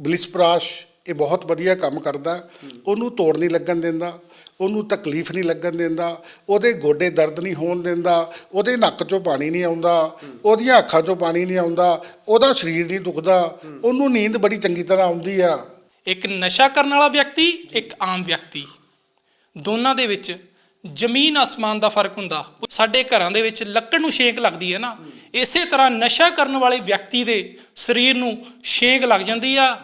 ਬਲਿਸਪਰਾਸ਼ ਇਹ ਬਹੁਤ ਵਧੀਆ ਕੰਮ ਕਰਦਾ। ਉਹਨੂੰ ਤੋੜ ਨਹੀਂ ਲੱਗਣ ਦਿੰਦਾ, ਉਹਨੂੰ ਤਕਲੀਫ ਨਹੀਂ ਲੱਗਣ ਦਿੰਦਾ, ਉਹਦੇ ਗੋਡੇ ਦਰਦ ਨਹੀਂ ਹੋਣ ਦਿੰਦਾ, ਉਹਦੇ ਨੱਕ 'ਚੋਂ ਪਾਣੀ ਨਹੀਂ ਆਉਂਦਾ, ਉਹਦੀਆਂ ਅੱਖਾਂ 'ਚੋਂ ਪਾਣੀ ਨਹੀਂ ਆਉਂਦਾ, ਉਹਦਾ ਸਰੀਰ ਨਹੀਂ ਦੁਖਦਾ, ਉਹਨੂੰ ਨੀਂਦ ਬੜੀ ਚੰਗੀ ਤਰ੍ਹਾਂ ਆਉਂਦੀ ਆ। ਇੱਕ ਨਸ਼ਾ ਕਰਨ ਵਾਲਾ ਵਿਅਕਤੀ, ਇੱਕ ਆਮ ਵਿਅਕਤੀ। ਦੋਨਾਂ ਦੇ ਵਿੱਚ ਜ਼ਮੀਨ ਆਸਮਾਨ ਦਾ ਫ਼ਰਕ ਹੁੰਦਾ। ਸਾਡੇ ਘਰਾਂ ਦੇ ਵਿੱਚ ਲੱਕੜ ਨੂੰ ਛੇਕ ਲੱਗਦੀ ਹੈ ਨਾ, ਇਸੇ ਤਰ੍ਹਾਂ ਨਸ਼ਾ ਕਰਨ ਵਾਲੇ ਵਿਅਕਤੀ ਦੇ ਸਰੀਰ ਨੂੰ ਛੇਕ ਲੱਗ ਜਾਂਦੀ ਆ।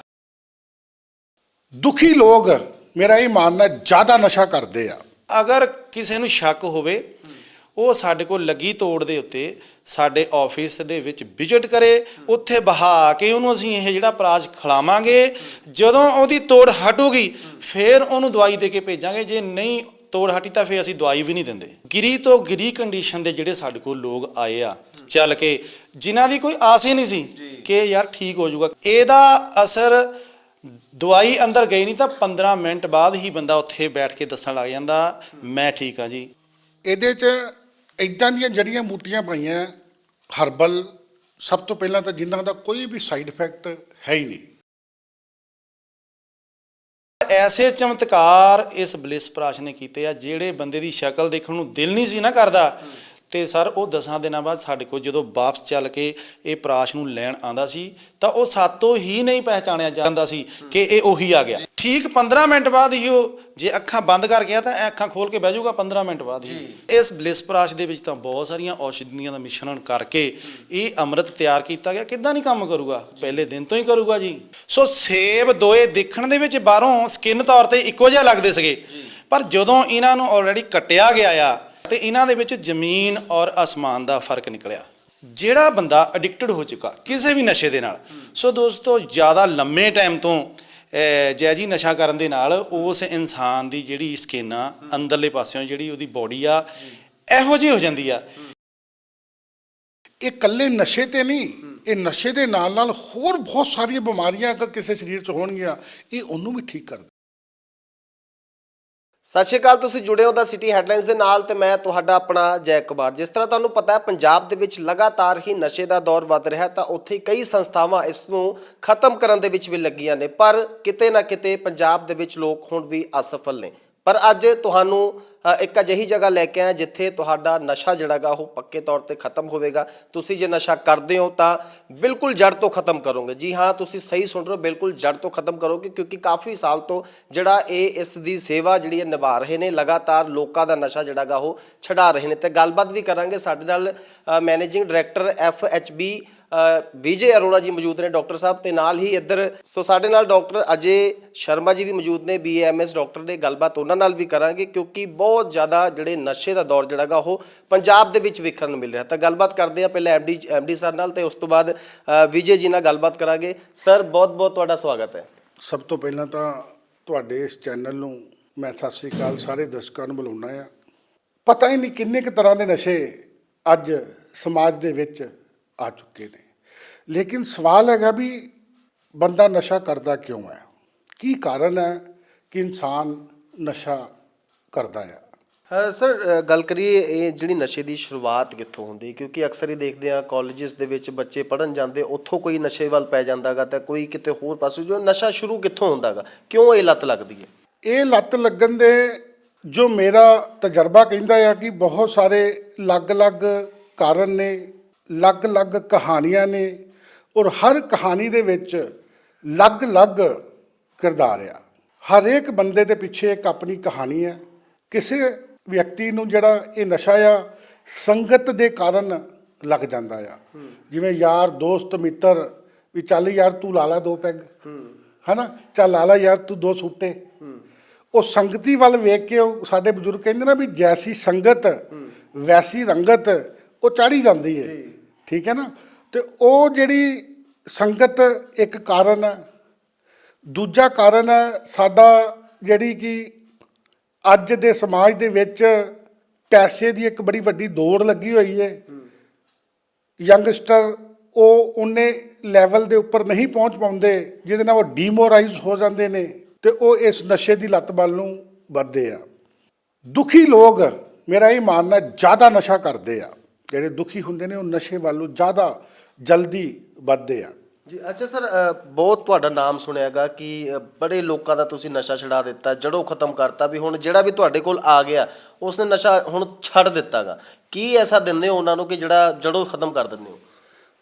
ਦੁਖੀ ਲੋਕ ਮੇਰਾ ਇਹ ਮੰਨਣਾ ਜ਼ਿਆਦਾ ਨਸ਼ਾ ਕਰਦੇ ਆ। ਅਗਰ ਕਿਸੇ ਨੂੰ ਸ਼ੱਕ ਹੋਵੇ ਉਹ ਸਾਡੇ ਕੋਲ ਲੱਗੀ ਤੋੜ ਦੇ ਉੱਤੇ ਸਾਡੇ ਆਫਿਸ ਦੇ ਵਿੱਚ ਵਿਜ਼ਿਟ ਕਰੇ ਉੱਥੇ ਬਹਾ ਕੇ ਉਹਨੂੰ ਅਸੀਂ ਇਹ ਜਿਹੜਾ ਪ੍ਰਾਜ ਖਿਲਾਵਾਂਗੇ ਜਦੋਂ ਉਹਦੀ ਤੋੜ ਹਟੂਗੀ ਫਿਰ ਉਹਨੂੰ ਦਵਾਈ ਦੇ ਕੇ ਭੇਜਾਂਗੇ। ਜੇ ਨਹੀਂ ਤੋੜ ਹਟੀ ਤਾਂ ਫਿਰ ਅਸੀਂ ਦਵਾਈ ਵੀ ਨਹੀਂ ਦਿੰਦੇ। ਗਿਰੀ ਤੋਂ ਗਿਰੀ ਕੰਡੀਸ਼ਨ ਦੇ ਜਿਹੜੇ ਸਾਡੇ ਕੋਲ ਲੋਕ ਆਏ ਆ ਚੱਲ ਕੇ ਜਿਨ੍ਹਾਂ ਦੀ ਕੋਈ ਆਸ ਹੀ ਨਹੀਂ ਸੀ ਕਿ ਯਾਰ ਠੀਕ ਹੋ ਜਾਊਗਾ। ਇਹਦਾ ਅਸਰ ਦਵਾਈ ਅੰਦਰ ਗਈ ਨਹੀਂ ਤਾਂ 15 ਮਿੰਟ ਬਾਅਦ ਹੀ ਬੰਦਾ ਉੱਥੇ ਬੈਠ ਕੇ ਦੱਸਣ ਲੱਗ ਜਾਂਦਾ ਮੈਂ ਠੀਕ ਹਾਂ ਜੀ। ਇਹਦੇ 'ਚ ਇਦਾਂ ਦੀਆਂ ਜੜੀਆਂ ਬੂਟੀਆਂ ਪਾਈਆਂ ਹਰਬਲ ਸਭ ਤੋਂ ਪਹਿਲਾਂ ਤਾਂ ਜਿਨ੍ਹਾਂ ਦਾ ਕੋਈ ਵੀ ਸਾਈਡ ਇਫੈਕਟ ਹੈ ਹੀ ਨਹੀਂ। ਐਸੇ ਚਮਤਕਾਰ ਇਸ ਬਲਿਸ ਪ੍ਰਾਸ਼ ਨੇ ਕੀਤੇ ਆ ਜਿਹੜੇ ਬੰਦੇ ਦੀ ਸ਼ਕਲ ਦੇਖਣ ਨੂੰ ਦਿਲ ਨਹੀਂ ਸੀ ਨਾ ਕਰਦਾ ਤੇ ਸਰ ਉਹ ਦਸਾਂ ਦਿਨਾਂ ਬਾਅਦ ਸਾਡੇ ਕੋਲ ਜਦੋਂ ਵਾਪਸ ਚੱਲ ਕੇ ਇਹ ਪ੍ਰਾਸ਼ ਨੂੰ ਲੈਣ ਆਂਦਾ ਸੀ ਤਾਂ ਉਹ ਸਾਤੋਂ ਹੀ ਨਹੀਂ ਪਹਿਚਾਣਿਆ ਜਾਂਦਾ ਸੀ ਕਿ ਇਹ ਉਹੀ ਆ ਗਿਆ। ਠੀਕ 15 ਮਿੰਟ ਬਾਅਦ ਹੀ ਉਹ ਜੇ ਅੱਖਾਂ ਬੰਦ ਕਰ ਗਿਆ ਤਾਂ ਇਹ ਅੱਖਾਂ ਖੋਲ ਕੇ ਬਹਿ ਜਾਊਗਾ 15 ਮਿੰਟ ਬਾਅਦ ਹੀ। ਇਸ ਬਲਿਸ ਪ੍ਰਾਸ਼ ਦੇ ਵਿੱਚ ਤਾਂ ਬਹੁਤ ਸਾਰੀਆਂ ਔਸ਼ਧੀਆਂ ਦਾ ਮਿਸ਼ਰਣ ਕਰਕੇ ਇਹ ਅੰਮ੍ਰਿਤ ਤਿਆਰ ਕੀਤਾ ਗਿਆ। ਕਿੱਦਾਂ ਨਹੀਂ ਕੰਮ ਕਰੂਗਾ? ਪਹਿਲੇ ਦਿਨ ਤੋਂ ਹੀ ਕਰੂਗਾ ਜੀ। ਸੋ ਸੇਬ ਦੋਏ ਦੇਖਣ ਦੇ ਵਿੱਚ ਬਾਹਰੋਂ ਸਕਿਨ ਤੌਰ ਤੇ ਇੱਕੋ ਜਿਹਾ ਲੱਗਦੇ ਸੀਗੇ। ਪਰ ਜਦੋਂ ਇਹਨਾਂ ਨੂੰ ਆਲਰੇਡੀ ਕੱਟਿਆ ਗਿਆ ਆ ਤੇ ਇਹਨਾਂ ਦੇ ਵਿੱਚ ਜ਼ਮੀਨ ਔਰ ਅਸਮਾਨ ਦਾ ਫ਼ਰਕ ਨਿਕਲਿਆ। ਜਿਹੜਾ ਬੰਦਾ ਐਡਿਕਟਡ ਹੋ ਚੁੱਕਾ ਕਿਸੇ ਵੀ ਨਸ਼ੇ ਦੇ ਨਾਲ। ਸੋ ਦੋਸਤੋ ਜ਼ਿਆਦਾ ਲੰਮੇ ਟਾਈਮ ਤੋਂ ਅਹ, ਜੈਜੀ ਨਸ਼ਾ ਕਰਨ ਦੇ ਨਾਲ ਉਸ ਇਨਸਾਨ ਦੀ ਜਿਹੜੀ ਸਕਿਨ ਆ ਅੰਦਰਲੇ ਪਾਸਿਓਂ ਜਿਹੜੀ ਉਹਦੀ ਬੋਡੀ ਆ ਇਹੋ ਜਿਹੀ ਹੋ ਜਾਂਦੀ ਆ। ਇਹ ਇਕੱਲੇ ਨਸ਼ੇ ਤੇ ਨਹੀਂ ਇਹ ਨਸ਼ੇ ਦੇ ਨਾਲ ਨਾਲ ਹੋਰ ਬਹੁਤ ਸਾਰੀਆਂ ਬਿਮਾਰੀਆਂ ਅਗਰ ਕਿਸੇ ਸਰੀਰ 'ਚ ਹੋਣਗੀਆਂ ਇਹ ਉਹਨੂੰ ਵੀ ਠੀਕ ਕਰਦਾ ਸਤਿ ਸ਼੍ਰੀ ਅਕਾਲ, ਤੁਸੀਂ ਜੁੜੇ ਹੋ ਦਾ ਸਿਟੀ ਹੈਡਲਾਈਨਸ ਦੇ ਨਾਲ ਤੇ ਮੈਂ ਤੁਹਾਡਾ ਆਪਣਾ ਜੈ ਕੁਮਾਰ। ਜਿਸ ਤਰ੍ਹਾਂ ਤੁਹਾਨੂੰ ਪਤਾ ਹੈ, ਪੰਜਾਬ ਦੇ ਵਿੱਚ ਲਗਾਤਾਰ ਹੀ ਨਸ਼ੇ ਦਾ ਦੌਰ ਵੱਧ ਰਿਹਾ ਤਾਂ ਉੱਥੇ ਕਈ ਸੰਸਥਾਵਾਂ ਇਸ ਨੂੰ ਖਤਮ ਕਰਨ ਦੇ ਵਿੱਚ ਵੀ ਲੱਗੀਆਂ ਨੇ, ਪਰ ਕਿਤੇ ਨਾ ਕਿਤੇ ਪੰਜਾਬ ਦੇ ਵਿੱਚ ਲੋਕ ਹੁਣ ਵੀ ਅਸਫਲ ਨੇ। ਪਰ ਅੱਜ ਤੁਹਾਨੂੰ ਇੱਕ ਅਜਿਹੀ ਜਗ੍ਹਾ ਲੈ ਕੇ ਆਇਆ ਜਿੱਥੇ ਤੁਹਾਡਾ ਨਸ਼ਾ ਜਿਹੜਾਗਾ ਉਹ ਪੱਕੇ ਤੌਰ ਤੇ ਖਤਮ ਹੋਵੇਗਾ। ਤੁਸੀਂ ਜੇ ਨਸ਼ਾ ਕਰਦੇ ਹੋ ਤਾਂ ਬਿਲਕੁਲ ਜੜ ਤੋਂ ਖਤਮ ਕਰੋਗੇ। ਜੀ ਹਾਂ, ਤੁਸੀਂ ਸਹੀ ਸੁਣ ਰਹੇ ਹੋ, ਬਿਲਕੁਲ ਜੜ ਤੋਂ ਖਤਮ ਕਰੋਗੇ ਕਿਉਂਕਿ ਕਾਫੀ ਸਾਲ ਤੋਂ ਜਿਹੜਾ ਇਹ ਇਸ ਦੀ ਸੇਵਾ ਜਿਹੜੀ ਹੈ ਨਿਭਾ ਰਹੇ ਨੇ, ਲਗਾਤਾਰ ਲੋਕਾਂ ਦਾ ਨਸ਼ਾ ਜਿਹੜਾਗਾ ਉਹ ਛਡਾ ਰਹੇ ਨੇ। ਤੇ ਗੱਲਬਾਤ ਵੀ ਕਰਾਂਗੇ। ਸਾਡੇ ਨਾਲ managing director F H B Vijay Arora ji ਮੌਜੂਦ ਨੇ ਡਾਕਟਰ ਸਾਹਿਬ ਤੇ ਨਾਲ ਹੀ ਇੱਧਰ, ਸੋ ਸਾਡੇ ਨਾਲ ਡਾਕਟਰ ਅਜੇ ਸ਼ਰਮਾ ਜੀ ਵੀ ਮੌਜੂਦ ਨੇ ਬੀਏਐਮਐਸ ਡਾਕਟਰ ਨੇ ਗੱਲਬਾਤ ਉਹਨਾਂ ਨਾਲ ਵੀ ਕਰਾਂਗੇ ਕਿਉਂਕਿ ਬਹੁਤ ਜ਼ਿਆਦਾ ਜਿਹੜੇ ਨਸ਼ੇ ਦਾ ਦੌਰ ਜਿਹੜਾਗਾ ਉਹ ਪੰਜਾਬ ਦੇ ਵਿੱਚ ਵੇਖਣ ਨੂੰ ਮਿਲ ਰਿਹਾ। ਤਾਂ ਗੱਲਬਾਤ ਕਰਦੇ ਆ ਪਹਿਲਾਂ ਐਮਡੀ ਐਮਡੀ ਸਰ ਨਾਲ ਤੇ ਉਸ ਤੋਂ ਬਾਅਦ ਵਿਜੇ ਜੀ ਨਾਲ ਗੱਲਬਾਤ ਕਰਾਂਗੇ। ਸਰ, ਬਹੁਤ ਬਹੁਤ ਤੁਹਾਡਾ ਸਵਾਗਤ ਹੈ। ਸਭ ਤੋਂ ਪਹਿਲਾਂ ਤਾਂ ਤੁਹਾਡੇ ਇਸ ਚੈਨਲ ਨੂੰ ਮੈਂ ਸਤਿ ਸ੍ਰੀ ਅਕਾਲ, ਸਾਰੇ ਦਰਸ਼ਕਾਂ ਨੂੰ ਬੁਲਾਉਣਾ ਆ ਪਤਾ ਹੀ ਨਹੀਂ ਕਿੰਨੇ ਕੁ ਤਰ੍ਹਾਂ ਦੇ ਨਸ਼ੇ ਅੱਜ ਸਮਾਜ ਦੇ ਵਿੱਚ ਆ ਚੁੱਕੇ ਨੇ ਲੇਕਿਨ ਸਵਾਲ ਹੈਗਾ ਵੀ ਬੰਦਾ ਨਸ਼ਾ ਕਰਦਾ ਕਿਉਂ ਹੈ ਕੀ ਕਾਰਨ ਹੈ ਕਿ ਇਨਸਾਨ ਨਸ਼ਾ ਕਰਦਾ ਹੈ ਸਰ ਗੱਲ ਕਰੀਏ ਇਹ ਜਿਹੜੀ ਨਸ਼ੇ ਦੀ ਸ਼ੁਰੂਆਤ ਕਿੱਥੋਂ ਹੁੰਦੀ ਹੈ? ਕਿਉਂਕਿ ਅਕਸਰ ਹੀ ਦੇਖਦੇ ਆ ਕਾਲਜਸ ਦੇ ਵਿੱਚ ਬੱਚੇ ਪੜਨ ਜਾਂਦੇ ਉੱਥੋਂ ਕੋਈ ਨਸ਼ੇ ਵੱਲ ਪੈ ਜਾਂਦਾਗਾ ਤਾਂ ਕੋਈ ਕਿਤੇ ਹੋਰ ਪਾਸੇ ਜੋ ਨਸ਼ਾ ਸ਼ੁਰੂ ਕਿੱਥੋਂ ਹੁੰਦਾਗਾ ਕਿਉਂ ਇਹ ਲੱਤ ਲੱਗਦੀ ਹੈ ਇਹ ਲੱਤ ਲੱਗਣ ਦੇ ਜੋ ਮੇਰਾ ਤਜਰਬਾ ਕਹਿੰਦਾ ਆ ਕਿ ਬਹੁਤ ਸਾਰੇ ਅਲੱਗ-ਅਲੱਗ ਕਾਰਨ ਨੇ ਅਲੱਗ-ਅਲੱਗ ਕਹਾਣੀਆਂ ਨੇ ਔਰ ਹਰ ਕਹਾਣੀ ਦੇ ਵਿੱਚ ਅਲੱਗ-ਅਲੱਗ ਕਿਰਦਾਰ ਆ। ਹਰ ਇੱਕ ਬੰਦੇ ਦੇ ਪਿੱਛੇ ਇੱਕ ਆਪਣੀ ਕਹਾਣੀ ਹੈ ਕਿਸੇ ਵਿਅਕਤੀ ਨੂੰ ਜਿਹੜਾ ਇਹ ਨਸ਼ਾ ਆ ਸੰਗਤ ਦੇ ਕਾਰਨ ਲੱਗ ਜਾਂਦਾ ਆ। ਜਿਵੇਂ ਯਾਰ ਦੋਸਤ ਮਿੱਤਰ ਵੀ ਚੱਲ ਯਾਰ ਤੂੰ ਲਾ ਲਾ ਦੋ ਪੈਗ। ਹਨਾ? ਚੱਲ ਲਾ ਲਾ ਯਾਰ ਤੂੰ ਦੋ ਸੂਟੇ। ਉਹ ਸੰਗਤੀ ਵੱਲ ਵੇਖ ਕੇ ਉਹ ਸਾਡੇ ਬਜ਼ੁਰਗ ਕਹਿੰਦੇ ਨਾ ਵੀ ਜੈਸੀ ਸੰਗਤ ਵੈਸੀ ਰੰਗਤ ਉਹ ਚਾੜੀ ਜਾਂਦੀ ਹੈ ਠੀਕ ਹੈ ਨਾ? ਤੇ ਉਹ ਜਿਹੜੀ ਸੰਗਤ ਇੱਕ ਕਾਰਨ ਹੈ। ਦੂਜਾ ਕਾਰਨ ਹੈ ਸਾਡਾ ਜਿਹੜੀ ਕਿ ਅੱਜ ਦੇ ਸਮਾਜ ਦੇ ਵਿੱਚ ਪੈਸੇ ਦੀ ਇੱਕ ਬੜੀ ਵੱਡੀ ਦੌੜ ਲੱਗੀ ਹੋਈ ਹੈ। ਯੰਗਸਟਰ ਉਹ ਉਹਨੇ ਲੈਵਲ ਦੇ ਉੱਪਰ ਨਹੀਂ ਪਹੁੰਚ ਪਾਉਂਦੇ, ਜਿਹਦੇ ਨਾਲ ਉਹ ਡੀਮੋਰਾਈਜ਼ ਹੋ ਜਾਂਦੇ ਨੇ ਤੇ ਉਹ ਇਸ ਨਸ਼ੇ ਦੀ ਲੱਤ ਵੱਲ ਨੂੰ ਵੱਧਦੇ ਆ। ਦੁਖੀ ਲੋਕ, ਮੇਰਾ ਇਹ ਮੰਨਣਾ ਜ਼ਿਆਦਾ ਨਸ਼ਾ ਕਰਦੇ ਆ। ਜਿਹੜੇ ਦੁਖੀ ਹੁੰਦੇ ਨੇ ਉਹ ਨਸ਼ੇ ਵੱਲ ਜ਼ਿਆਦਾ ਜਲਦੀ ਵੱਧਦੇ ਆ। ਜੀ ਅੱਛਾ ਸਰ ਬਹੁਤ ਤੁਹਾਡਾ ਨਾਮ ਸੁਣਿਆਗਾ ਕਿ ਬੜੇ ਲੋਕਾਂ ਦਾ ਤੁਸੀਂ ਨਸ਼ਾ ਛਡਾ ਦਿੱਤਾ ਜੜੋਂ ਖਤਮ ਕਰਤਾ ਵੀ ਹੁਣ ਜਿਹੜਾ ਵੀ ਤੁਹਾਡੇ ਕੋਲ ਆ ਗਿਆ ਉਸਨੇ ਨਸ਼ਾ ਹੁਣ ਛੱਡ ਦਿੱਤਾਗਾ। ਕੀ ਐਸਾ ਦਿੰਦੇ ਹੋ ਉਹਨਾਂ ਨੂੰ ਕਿ ਜਿਹੜਾ ਜੜੋਂ ਖਤਮ ਕਰ ਦਿੰਦੇ ਹੋ?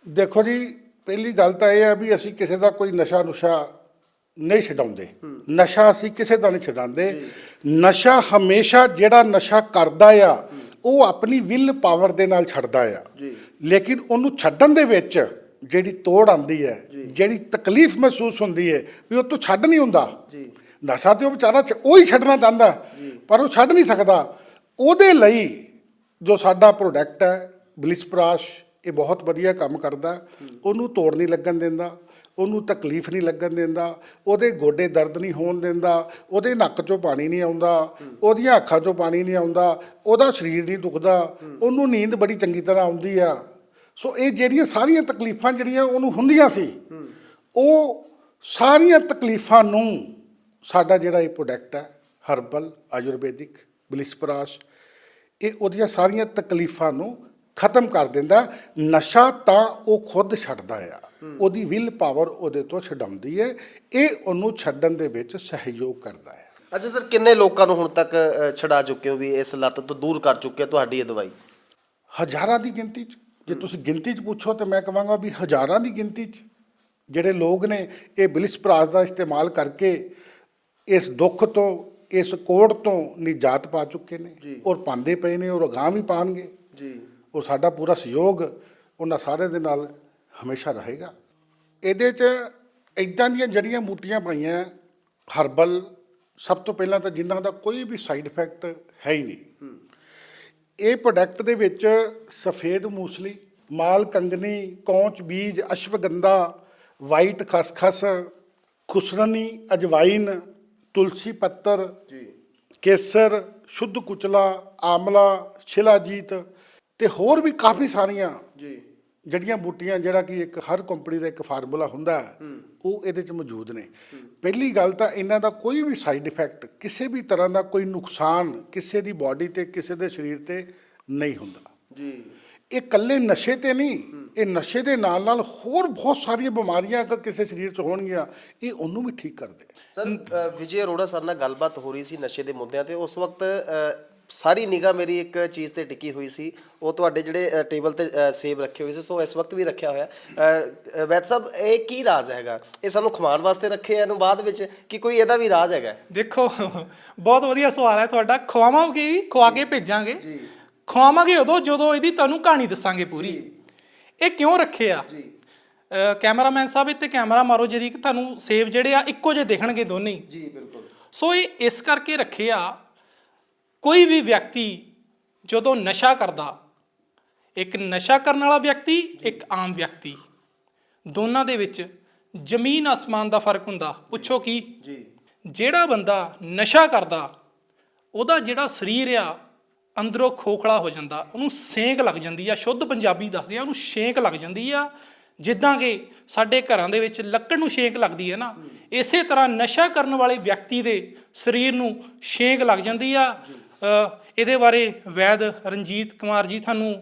ਦੇਖੋ ਜੀ ਪਹਿਲੀ ਗੱਲ ਤਾਂ ਇਹ ਹੈ ਵੀ ਅਸੀਂ ਕਿਸੇ ਦਾ ਕੋਈ ਨਸ਼ਾ ਨੁਸ਼ਾ ਨਹੀਂ ਛਡਾਉਂਦੇ। ਨਸ਼ਾ ਅਸੀਂ ਕਿਸੇ ਦਾ ਨਹੀਂ ਛਡਾਉਂਦੇ। ਨਸ਼ਾ ਹਮੇਸ਼ਾ ਜਿਹੜਾ ਨਸ਼ਾ ਕਰਦਾ ਆ ਉਹ ਆਪਣੀ ਵਿਲ ਪਾਵਰ ਦੇ ਨਾਲ ਛੱਡਦਾ ਆ। ਲੇਕਿਨ ਉਹਨੂੰ ਛੱਡਣ ਦੇ ਵਿੱਚ ਜਿਹੜੀ ਤੋੜ ਆਂਦੀ ਹੈ ਜਿਹੜੀ ਤਕਲੀਫ ਮਹਿਸੂਸ ਹੁੰਦੀ ਹੈ ਵੀ ਉਹ ਤੋਂ ਛੱਡ ਨਹੀਂ ਹੁੰਦਾ। ਨਸ਼ਾ ਤੇ ਉਹ ਵਿਚਾਰਾ ਉਹ ਹੀ ਛੱਡਣਾ ਚਾਹੁੰਦਾ ਪਰ ਉਹ ਛੱਡ ਨਹੀਂ ਸਕਦਾ। ਉਹਦੇ ਲਈ ਜੋ ਸਾਡਾ ਪ੍ਰੋਡਕਟ ਹੈ ਬਲਿਸਪਰਾਸ਼ ਇਹ ਬਹੁਤ ਵਧੀਆ ਕੰਮ ਕਰਦਾ। ਉਹਨੂੰ ਤੋੜ ਨਹੀਂ ਲੱਗਣ ਦਿੰਦਾ। ਉਹਨੂੰ ਤਕਲੀਫ ਨਹੀਂ ਲੱਗਣ ਦਿੰਦਾ, ਉਹਦੇ ਗੋਡੇ ਦਰਦ ਨਹੀਂ ਹੋਣ ਦਿੰਦਾ, ਉਹਦੇ ਨੱਕ 'ਚੋਂ ਪਾਣੀ ਨਹੀਂ ਆਉਂਦਾ, ਉਹਦੀਆਂ ਅੱਖਾਂ 'ਚੋਂ ਪਾਣੀ ਨਹੀਂ ਆਉਂਦਾ, ਉਹਦਾ ਸਰੀਰ ਨਹੀਂ ਦੁਖਦਾ, ਉਹਨੂੰ ਨੀਂਦ ਬੜੀ ਚੰਗੀ ਤਰ੍ਹਾਂ ਆਉਂਦੀ ਆ। ਸੋ ਇਹ ਜਿਹੜੀਆਂ ਸਾਰੀਆਂ ਤਕਲੀਫਾਂ ਜਿਹੜੀਆਂ ਉਹਨੂੰ ਹੁੰਦੀਆਂ ਸੀ, ਉਹ ਸਾਰੀਆਂ ਤਕਲੀਫਾਂ ਨੂੰ ਸਾਡਾ ਜਿਹੜਾ ਇਹ ਪ੍ਰੋਡਕਟ ਹੈ, ਹਰਬਲ, ਆਯੁਰਵੈਦਿਕ, ਬਲਿਸਪਰਾਸ਼, ਇਹ ਉਹਦੀਆਂ ਸਾਰੀਆਂ ਤਕਲੀਫਾਂ ਨੂੰ ਖਤਮ ਕਰ ਦਿੰਦਾ ਨਸ਼ਾ ਤਾਂ ਉਹ ਖੁਦ ਛੱਡਦਾ ਆ। ਉਹਦੀ ਵਿਲ ਪਾਵਰ ਉਹਦੇ ਤੋਂ ਛਡਾਉਂਦੀ ਹੈ ਇਹ ਉਹਨੂੰ ਛੱਡਣ ਦੇ ਵਿੱਚ ਸਹਿਯੋਗ ਕਰਦਾ ਹੈ ਅੱਛਾ ਸਰ ਕਿੰਨੇ ਲੋਕਾਂ ਨੂੰ ਹੁਣ ਤੱਕ ਛਡਾ ਚੁੱਕੇ ਹੋ ਵੀ ਇਸ ਲੱਤ ਤੋਂ ਦੂਰ ਕਰ ਚੁੱਕੇ ਤੁਹਾਡੀ ਇਹ ਦਵਾਈ? ਹਜ਼ਾਰਾਂ ਦੀ ਗਿਣਤੀ 'ਚ। ਜੇ ਤੁਸੀਂ ਗਿਣਤੀ 'ਚ ਪੁੱਛੋ ਤਾਂ ਮੈਂ ਕਹਾਂਗਾ ਵੀ ਹਜ਼ਾਰਾਂ ਦੀ ਗਿਣਤੀ 'ਚ। ਜਿਹੜੇ ਲੋਕ ਨੇ ਇਹ ਬਲਿਸਪਰਾਸ ਦਾ ਇਸਤੇਮਾਲ ਕਰਕੇ ਇਸ ਦੁੱਖ ਤੋਂ ਇਸ ਕੋੜ ਤੋਂ ਨਿਜਾਤ ਪਾ ਚੁੱਕੇ ਨੇ ਔਰ ਪਾਉਂਦੇ ਪਏ ਨੇ ਔਰ ਅਗਾਂਹ ਵੀ ਪਾਣਗੇ ਜੀ। ਔਰ ਸਾਡਾ ਪੂਰਾ ਸਹਿਯੋਗ ਉਹਨਾਂ ਸਾਰਿਆਂ ਦੇ ਨਾਲ ਹਮੇਸ਼ਾ ਰਹੇਗਾ। ਇਹਦੇ 'ਚ ਇਦਾਂ ਦੀਆਂ ਜੜੀਆਂ ਬੂਟੀਆਂ ਪਾਈਆਂ ਹਰਬਲ ਸਭ ਤੋਂ ਪਹਿਲਾਂ ਤਾਂ ਜਿਨ੍ਹਾਂ ਦਾ ਕੋਈ ਵੀ ਸਾਈਡ ਇਫੈਕਟ ਹੈ ਹੀ ਨਹੀਂ। ਇਹ ਪ੍ਰੋਡਕਟ ਦੇ ਵਿੱਚ ਸਫੇਦ ਮੂਸਲੀ ਮਾਲ ਕੰਗਨੀ ਕੌਂਚ ਬੀਜ ਅਸ਼ਵਗੰਧਾ ਵਾਈਟ ਖਸਖਸ ਖੁਸਰਨੀ ਅਜਵਾਇਨ ਤੁਲਸੀ ਪੱਤਰ ਜੀ। ਕੇਸਰ ਸ਼ੁੱਧ ਕੁਚਲਾ ਆਮਲਾ ਸ਼ਿਲਾਜੀਤ ਤੇ ਹੋਰ ਵੀ ਕਾਫੀ ਸਾਰੀਆਂ ਜੀ। ਜੜੀਆਂ ਬੂਟੀਆਂ ਜਿਹੜਾ ਕਿ ਇੱਕ ਹਰ ਕੰਪਨੀ ਦਾ ਇੱਕ ਫਾਰਮੂਲਾ ਹੁੰਦਾ ਹੈ ਉਹ ਇਹਦੇ ਚ ਮੌਜੂਦ ਨੇ। ਪਹਿਲੀ ਗੱਲ ਤਾਂ ਇਹਨਾਂ ਦਾ ਕੋਈ ਵੀ ਸਾਈਡ ਇਫੈਕਟ ਕਿਸੇ ਵੀ ਤਰ੍ਹਾਂ ਦਾ ਕੋਈ ਨੁਕਸਾਨ ਕਿਸੇ ਦੀ ਬਾਡੀ ਤੇ ਕਿਸੇ ਦੇ ਸਰੀਰ ਤੇ ਨਹੀਂ ਹੁੰਦਾ। ਜੀ। ਇਹ ਇਕੱਲੇ ਨਸ਼ੇ ਤੇ ਨਹੀਂ ਇਹ ਨਸ਼ੇ ਦੇ ਨਾਲ ਨਾਲ ਹੋਰ ਬਹੁਤ ਸਾਰੀਆਂ ਬਿਮਾਰੀਆਂ ਅਗਰ ਕਿਸੇ ਸਰੀਰ 'ਚ ਹੋਣਗੀਆਂ ਇਹ ਉਹਨੂੰ ਵੀ ਠੀਕ ਕਰਦੇ। ਸਰ ਵਿਜੇ ਅਰੋੜਾ ਸਰ ਨਾਲ ਗੱਲਬਾਤ ਹੋ ਰਹੀ ਸੀ ਨਸ਼ੇ ਦੇ ਮੁੱਦਿਆਂ ਤੇ। ਉਸ ਵਕਤ ਸਾਰੀ ਨਿਗਾਹ ਮੇਰੀ ਇੱਕ ਚੀਜ਼ ਤੇ ਟਿਕੀ ਹੋਈ ਸੀ। ਉਹ ਤੁਹਾਡੇ ਜਿਹੜੇ ਟੇਬਲ ਤੇ ਸੇਬ ਰੱਖੇ ਹੋਏ ਸੀ। ਸੋ ਇਸ ਵਕਤ ਵੀ ਰੱਖਿਆ ਹੋਇਆ। ਵੈਦ ਸਾਹਿਬ ਇਹ ਕੀ ਰਾਜ਼ ਹੈਗਾ? ਇਹ ਸਾਨੂੰ ਖਵਾਉਣ ਵਾਸਤੇ ਰੱਖੇ ਆ? ਇਹਨੂੰ ਬਾਅਦ ਵਿੱਚ ਕਿ ਕੋਈ ਇਹਦਾ ਵੀ ਰਾਜ਼ ਹੈਗਾ? ਦੇਖੋ ਬਹੁਤ ਵਧੀਆ ਸਵਾਲ ਹੈ ਤੁਹਾਡਾ। ਖਵਾਵਾਂਗੇ ਖਵਾ ਕੇ ਭੇਜਾਂਗੇ। ਖਵਾਵਾਂਗੇ ਉਦੋਂ ਜਦੋਂ ਇਹਦੀ ਤੁਹਾਨੂੰ ਕਹਾਣੀ ਦੱਸਾਂਗੇ ਪੂਰੀ। ਇਹ ਕਿਉਂ ਰੱਖੇ ਆ? ਜੀ। ਕੈਮਰਾਮੈਨ ਸਾਹਿਬ ਇੱਥੇ ਕੈਮਰਾ ਮਾਰੋ ਜਿਹੜੀ ਕਿ ਤੁਹਾਨੂੰ ਸੇਬ ਜਿਹੜੇ ਆ ਇੱਕੋ ਜਿਹੇ ਦਿਖਣਗੇ ਦੋਨੇ ਜੀ ਬਿਲਕੁਲ। ਸੋ ਇਹ ਇਸ ਕਰਕੇ ਰੱਖੇ ਆ ਕੋਈ ਵੀ ਵਿਅਕਤੀ ਜਦੋਂ ਨਸ਼ਾ ਕਰਦਾ ਇੱਕ ਨਸ਼ਾ ਕਰਨ ਵਾਲਾ ਵਿਅਕਤੀ ਇੱਕ ਆਮ ਵਿਅਕਤੀ ਦੋਨਾਂ ਦੇ ਵਿੱਚ ਜ਼ਮੀਨ ਅਸਮਾਨ ਦਾ ਫ਼ਰਕ ਹੁੰਦਾ। ਪੁੱਛੋ ਕੀ? ਜੀ। ਜਿਹੜਾ ਬੰਦਾ ਨਸ਼ਾ ਕਰਦਾ ਉਹਦਾ ਜਿਹੜਾ ਸਰੀਰ ਆ ਅੰਦਰੋਂ ਖੋਖਲਾ ਹੋ ਜਾਂਦਾ ਉਹਨੂੰ ਸੇਂਕ ਲੱਗ ਜਾਂਦੀ ਆ ਸ਼ੁੱਧ ਪੰਜਾਬੀ ਦੱਸਦੇ ਆ ਉਹਨੂੰ ਛੇਂਕ ਲੱਗ ਜਾਂਦੀ ਆ। ਜਿੱਦਾਂ ਕਿ ਸਾਡੇ ਘਰਾਂ ਦੇ ਵਿੱਚ ਲੱਕੜ ਨੂੰ ਛੇਂਕ ਲੱਗਦੀ ਹੈ ਨਾ ਇਸੇ ਤਰ੍ਹਾਂ ਨਸ਼ਾ ਕਰਨ ਵਾਲੇ ਵਿਅਕਤੀ ਦੇ ਸਰੀਰ ਨੂੰ ਛੇਂਕ ਲੱਗ ਜਾਂਦੀ ਆ। ਇਹਦੇ ਬਾਰੇ ਵੈਦ ਰਣਜੀਤ ਕੁਮਾਰ ਜੀ ਤੁਹਾਨੂੰ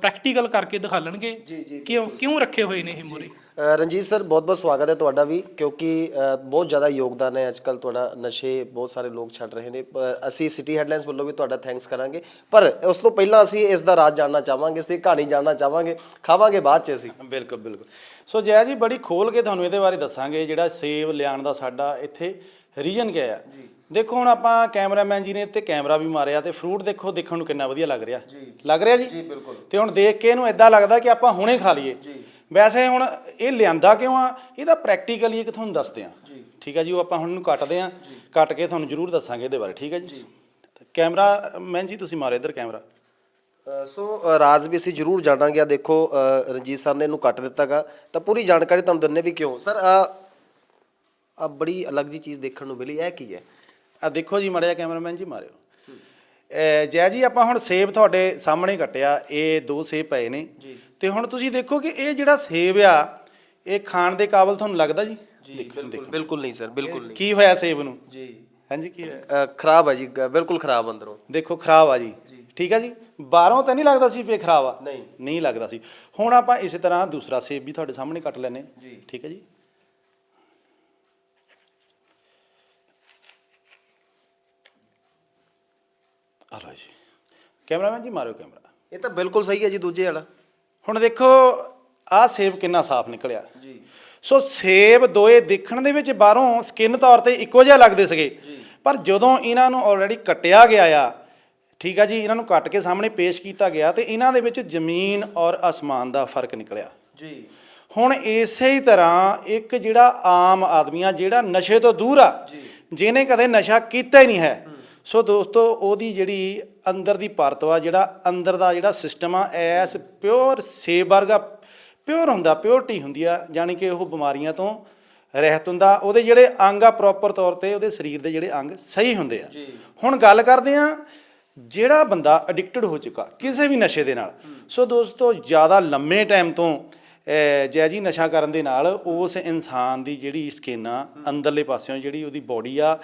ਪ੍ਰੈਕਟੀਕਲ ਕਰਕੇ ਦਿਖਾਲਣਗੇ ਜੀ, ਜੀ, ਕਿਉਂ ਕਿਉਂ ਰੱਖੇ ਹੋਏ ਨੇ ਇਹ ਮੋਰੇ? ਰਣਜੀਤ ਸਰ ਬਹੁਤ ਬਹੁਤ ਸਵਾਗਤ ਹੈ ਤੁਹਾਡਾ ਵੀ ਕਿਉਂਕਿ ਬਹੁਤ ਜ਼ਿਆਦਾ ਯੋਗਦਾਨ ਹੈ ਅੱਜਕੱਲ ਤੁਹਾਡਾ ਨਸ਼ੇ ਬਹੁਤ ਸਾਰੇ ਲੋਕ ਛੱਡ ਰਹੇ ਨੇ। ਅਸੀਂ ਸਿਟੀ ਹੈਡਲਾਈਨਸ ਵੱਲੋਂ ਵੀ ਤੁਹਾਡਾ ਥੈਂਕਸ ਕਰਾਂਗੇ। ਪਰ ਉਸ ਤੋਂ ਪਹਿਲਾਂ ਅਸੀਂ ਇਸ ਦਾ ਰਾਜ ਜਾਣਨਾ ਚਾਹਾਂਗੇ ਇਸ ਦੀ ਕਹਾਣੀ ਜਾਣਨਾ ਚਾਹਾਂਗੇ। ਖਾਵਾਂਗੇ ਬਾਅਦ ਚ ਅਸੀਂ। ਬਿਲਕੁਲ ਬਿਲਕੁਲ। ਸੋ ਜੈ ਜੀ ਬੜੀ ਖੋਲ ਕੇ ਤੁਹਾਨੂੰ ਇਹਦੇ ਬਾਰੇ ਦੱਸਾਂਗੇ ਜਿਹੜਾ ਸੇਬ ਲਿਆਉਣ ਦਾ ਸਾਡਾ ਇੱਥੇ ਰੀਜਨ ਕਿਆ ਆ? ਦੇਖੋ ਹੁਣ ਆਪਾਂ ਕੈਮਰਾਮੈਨ ਜੀ ਨੇ ਇੱਥੇ ਕੈਮਰਾ ਵੀ ਮਾਰਿਆ ਤੇ ਫਰੂਟ ਦੇਖੋ ਦੇਖਣ ਨੂੰ ਕਿੰਨਾ ਵਧੀਆ ਲੱਗ ਰਿਹਾ। ਲੱਗ ਰਿਹਾ ਜੀ? ਜੀ, ਬਿਲਕੁਲ। ਤੇ ਹੁਣ ਦੇਖ ਕੇ ਇਹਨੂੰ ਇਦਾਂ ਲੱਗਦਾ ਕਿ ਆਪਾਂ ਹੁਣੇ ਖਾ ਲਈਏ। ਵੈਸੇ ਹੁਣ ਇਹ ਲਿਆਂਦਾ ਕਿਉਂ ਆ? ਇਹਦਾ ਪ੍ਰੈਕਟੀਕਲੀ ਇੱਕ ਤੁਹਾਨੂੰ ਦੱਸਦੇ ਆ। ਠੀਕ ਆ ਜੀ ਉਹ ਆਪਾਂ ਹੁਣ ਨੂੰ ਕੱਟਦੇ ਆ। ਕੱਟ ਕੇ ਤੁਹਾਨੂੰ ਜ਼ਰੂਰ ਦੱਸਾਂਗੇ ਇਹਦੇ ਬਾਰੇ ਠੀਕ ਹੈ ਜੀ? ਕੈਮਰਾ ਮੈਨ ਜੀ ਤੁਸੀਂ ਮਾਰੋ ਇੱਧਰ ਕੈਮਰਾ। ਸੋ ਰਾਜ ਵੀ ਅਸੀਂ ਜ਼ਰੂਰ ਜਾਣਾਂਗੇ। ਆ ਦੇਖੋ ਰਣਜੀਤ ਸਰ ਨੇ ਇਹਨੂੰ ਕੱਟ ਦਿੱਤਾਗਾ। ਤਾਂ ਪੂਰੀ ਜਾਣਕਾਰੀ ਤੁਹਾਨੂੰ ਦਿੰਨੇ ਵੀ ਕਿਉਂ? ਸਰ ਆ ਆ ਬੜੀ ਅਲੱਗ ਜੀ ਚੀਜ਼ ਦੇਖਣ ਨੂੰ ਮਿਲੀ। ਇਹ ਕੀ ਹੈ? ਆ ਦੇਖੋ ਜੀ ਮੜਿਆ ਕੈਮਰਾਮੈਨ ਜੀ ਮਾਰਿਓ। ਜੈ ਜੀ ਆਪਾਂ ਹੁਣ ਸੇਬ ਤੁਹਾਡੇ ਸਾਹਮਣੇ ਕੱਟਿਆ। ਇਹ ਦੋ ਸੇਬ ਪਏ ਨੇ। ਤੇ ਹੁਣ ਤੁਸੀਂ ਦੇਖੋ ਕਿ ਇਹ ਜਿਹੜਾ ਸੇਬ ਆ ਇਹ ਖਾਣ ਦੇ ਕਾਬਲ ਤੁਹਾਨੂੰ ਲੱਗਦਾ ਜੀ? ਬਿਲਕੁਲ ਨਹੀਂ ਸਰ ਬਿਲਕੁਲ ਨਹੀਂ। ਕੀ ਹੋਇਆ ਸੇਬ ਨੂੰ? ਜੀ। ਹਾਂਜੀ ਕੀ ਖਰਾਬ ਹੈ ਜੀ ਬਿਲਕੁਲ ਖਰਾਬ ਅੰਦਰੋਂ। ਦੇਖੋ ਖਰਾਬ ਆ ਜੀ। ਠੀਕ ਹੈ ਜੀ? ਬਾਹਰੋਂ ਤਾਂ ਨਹੀਂ ਲੱਗਦਾ ਸੀ ਵੀ ਖਰਾਬ ਆ? ਨਹੀਂ। ਨਹੀਂ ਲੱਗਦਾ ਸੀ। ਹੁਣ ਆਪਾਂ ਇਸੇ ਤਰ੍ਹਾਂ ਦੂਸਰਾ ਸੇਬ ਵੀ ਤੁਹਾਡੇ ਸਾਹਮਣੇ ਕੱਟ ਲੈਨੇ। ਠੀਕ ਹੈ ਜੀ? ਆ ਲਓ ਜੀ। ਕੈਮਰਾਮੈਨ ਜੀ ਮਾਰਿਓ ਕੈਮਰਾ। ਇਹ ਤਾਂ ਬਿਲਕੁਲ ਸਹੀ ਹੈ ਜੀ ਦੂਜੇ ਵਾਲਾ। ਹੁਣ ਦੇਖੋ ਆਹ ਸੇਬ ਕਿੰਨਾ ਸਾਫ਼ ਨਿਕਲਿਆ। ਜੀ। ਸੋ ਸੇਬ ਦੋਏ ਦੇਖਣ ਦੇ ਵਿੱਚ ਬਾਹਰੋਂ ਸਕਿਨ ਤੌਰ ਤੇ ਇੱਕੋ ਜਿਹਾ ਲੱਗਦੇ ਸੀਗੇ। ਪਰ ਜਦੋਂ ਇਹਨਾਂ ਨੂੰ ਆਲਰੇਡੀ ਕੱਟਿਆ ਗਿਆ ਆ ਠੀਕ ਆ ਜੀ ਇਹਨਾਂ ਨੂੰ ਕੱਟ ਕੇ ਸਾਹਮਣੇ ਪੇਸ਼ ਕੀਤਾ ਗਿਆ ਤੇ ਇਹਨਾਂ ਦੇ ਵਿੱਚ ਜ਼ਮੀਨ ਔਰ ਅਸਮਾਨ ਦਾ ਫ਼ਰਕ ਨਿਕਲਿਆ। ਜੀ। ਹੁਣ ਇਸੇ ਹੀ ਤਰ੍ਹਾਂ ਇੱਕ ਜਿਹੜਾ ਆਮ ਆਦਮੀ ਆ ਜਿਹੜਾ ਨਸ਼ੇ ਤੋਂ ਦੂਰ ਆ ਜਿਹਨੇ ਕਦੇ ਨਸ਼ਾ ਕੀਤਾ ਹੀ ਨਹੀਂ ਹੈ। ਸੋ ਦੋਸਤੋ ਉਹਦੀ ਜਿਹੜੀ ਅੰਦਰ ਦੀ ਪਰਤ ਵਾ ਜਿਹੜਾ ਅੰਦਰ ਦਾ ਜਿਹੜਾ ਸਿਸਟਮ ਆ ਐਸ ਪਿਓਰ ਸੇਬ ਵਰਗਾ ਪਿਓਰ ਹੁੰਦਾ ਪਿਓਰਟੀ ਹੁੰਦੀ ਆ ਯਾਨੀ ਕਿ ਉਹ ਬਿਮਾਰੀਆਂ ਤੋਂ ਰਹਿਤ ਹੁੰਦਾ। ਉਹਦੇ ਜਿਹੜੇ ਅੰਗ ਆ ਪ੍ਰੋਪਰ ਤੌਰ ਤੇ ਉਹਦੇ ਸਰੀਰ ਦੇ ਜਿਹੜੇ ਅੰਗ ਸਹੀ ਹੁੰਦੇ ਆ। ਹੁਣ ਗੱਲ ਕਰਦੇ ਆ ਜਿਹੜਾ ਬੰਦਾ ਐਡਿਕਟਡ ਹੋ ਚੁੱਕਾ ਕਿਸੇ ਵੀ ਨਸ਼ੇ ਦੇ ਨਾਲ। ਸੋ ਦੋਸਤੋ ਜ਼ਿਆਦਾ ਲੰਮੇ ਟਾਈਮ ਤੋਂ ਅਹ, ਜੈਜੀ ਨਸ਼ਾ ਕਰਨ ਦੇ ਨਾਲ ਉਸ ਇਨਸਾਨ ਦੀ ਜਿਹੜੀ ਸਕਿਨ ਆ ਅੰਦਰਲੇ ਪਾਸਿਓਂ ਜਿਹੜੀ ਉਹਦੀ ਬਾਡੀ ਆ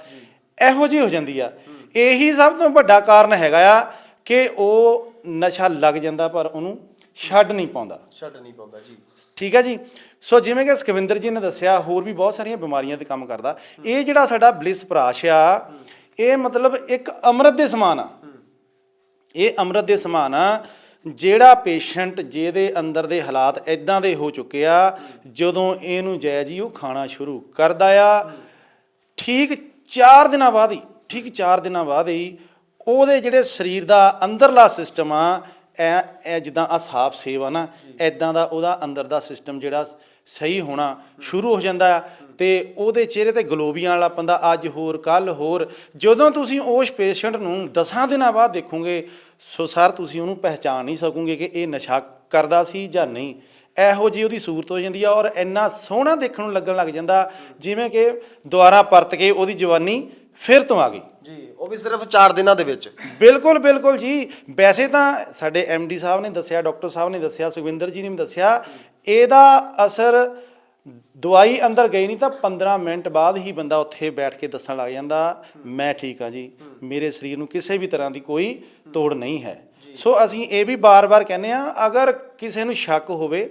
ਇਹੋ ਜਿਹੀ ਹੋ ਜਾਂਦੀ ਆ। ਇਹੀ ਸਭ ਤੋਂ ਵੱਡਾ ਕਾਰਨ ਹੈਗਾ ਆ ਕਿ ਉਹ ਨਸ਼ਾ ਲੱਗ ਜਾਂਦਾ ਪਰ ਉਹਨੂੰ ਛੱਡ ਨਹੀਂ ਪਾਉਂਦਾ। ਛੱਡ ਨਹੀਂ ਪਾਉਂਦਾ ਜੀ। ਠੀਕ ਹੈ ਜੀ? ਸੋ ਜਿਵੇਂ ਕਿ ਸਕਵਿੰਦਰ ਜੀ ਨੇ ਦੱਸਿਆ ਹੋਰ ਵੀ ਬਹੁਤ ਸਾਰੀਆਂ ਬਿਮਾਰੀਆਂ ਤੇ ਕੰਮ ਕਰਦਾ। ਇਹ ਜਿਹੜਾ ਸਾਡਾ ਬਲਿਸ ਪ੍ਰਾਸ਼ ਆ ਇਹ ਮਤਲਬ ਇੱਕ ਅੰਮ੍ਰਿਤ ਦੇ ਸਮਾਨ ਆ। ਇਹ ਅੰਮ੍ਰਿਤ ਦੇ ਸਮਾਨ ਆ ਜਿਹੜਾ ਪੇਸ਼ੈਂਟ ਜਿਹਦੇ ਅੰਦਰ ਦੇ ਹਾਲਾਤ ਇਦਾਂ ਦੇ ਹੋ ਚੁੱਕੇ ਆ ਜਦੋਂ ਇਹਨੂੰ ਜੈ ਜੀ ਉਹ ਖਾਣਾ ਸ਼ੁਰੂ ਕਰਦਾ ਆ ਠੀਕ 4 ਦਿਨਾਂ ਬਾਅਦ ਹੀ ਠੀਕ 4 ਦਿਨਾਂ ਬਾਅਦ ਹੀ ਉਹਦੇ ਜਿਹੜੇ ਸਰੀਰ ਦਾ ਅੰਦਰਲਾ ਸਿਸਟਮ ਆ, ਐ ਐ ਜਿੱਦਾਂ ਆ ਸਾਫ਼ ਸੇਵ ਆ ਨਾ ਐਦਾਂ ਦਾ ਉਹਦਾ ਅੰਦਰ ਦਾ ਸਿਸਟਮ ਜਿਹੜਾ ਸਹੀ ਹੋਣਾ ਸ਼ੁਰੂ ਹੋ ਜਾਂਦਾ ਆ ਤੇ ਉਹਦੇ ਚਿਹਰੇ ਤੇ ਗਲੋਬੀਆਂ ਵਾਲਾ ਪੰਦਾ ਅੱਜ ਹੋਰ ਕੱਲ ਹੋਰ। ਜਦੋਂ ਤੁਸੀਂ ਉਸ ਪੇਸ਼ੈਂਟ ਨੂੰ 10 ਦਿਨਾਂ ਬਾਅਦ ਦੇਖੋਗੇ, ਸੋ ਸਰ ਤੁਸੀਂ ਉਹਨੂੰ ਪਹਿਚਾਨ ਨਹੀਂ ਸਕੋਗੇ ਕਿ ਇਹ ਨਸ਼ਾ ਕਰਦਾ ਸੀ ਜਾਂ ਨਹੀਂ। ਇਹੋ ਜੀ ਉਹਦੀ ਸੂਰਤ ਹੋ ਜਾਂਦੀ ਆ ਔਰ ਇੰਨਾ ਸੋਹਣਾ ਦੇਖਣ ਨੂੰ ਲੱਗਣ ਲੱਗ ਜਾਂਦਾ, ਜਿਵੇਂ ਕਿ ਦੁਬਾਰਾ ਪਰਤ ਕੇ ਉਹਦੀ ਜਵਾਨੀ ਫਿਰ ਤੋਂ ਆ ਗਈ। ਜੀ ਉਹ ਵੀ ਸਿਰਫ 4 ਦਿਨਾਂ ਦੇ ਵਿੱਚ। ਬਿਲਕੁਲ ਬਿਲਕੁਲ ਜੀ। ਵੈਸੇ ਤਾਂ ਸਾਡੇ ਡੀ ਸਾਹਿਬ ਨੇ ਦੱਸਿਆ ਡਾਕਟਰ ਸਾਹਿਬ ਨੇ ਦੱਸਿਆ ਸੁਖਵਿੰਦਰ ਜੀ ਨੇ ਵੀ ਦੱਸਿਆ ਇਹਦਾ ਅਸਰ ਦਵਾਈ ਅੰਦਰ ਗਈ ਨਹੀਂ ਤਾਂ 15 ਮਿੰਟ ਬਾਅਦ ਹੀ ਬੰਦਾ ਉੱਥੇ ਬੈਠ ਕੇ ਦੱਸਣ ਲੱਗ ਜਾਂਦਾ ਮੈਂ ਠੀਕ ਹਾਂ ਜੀ। ਮੇਰੇ ਸਰੀਰ ਨੂੰ ਕਿਸੇ ਵੀ ਤਰ੍ਹਾਂ ਦੀ ਕੋਈ ਤੋੜ ਨਹੀਂ ਹੈ। ਸੋ ਅਸੀਂ ਇਹ ਵੀ ਬਾਰ-ਬਾਰ ਕਹਿੰਦੇ ਆ ਅਗਰ ਕਿਸੇ ਨੂੰ ਸ਼ੱਕ ਹੋਵੇ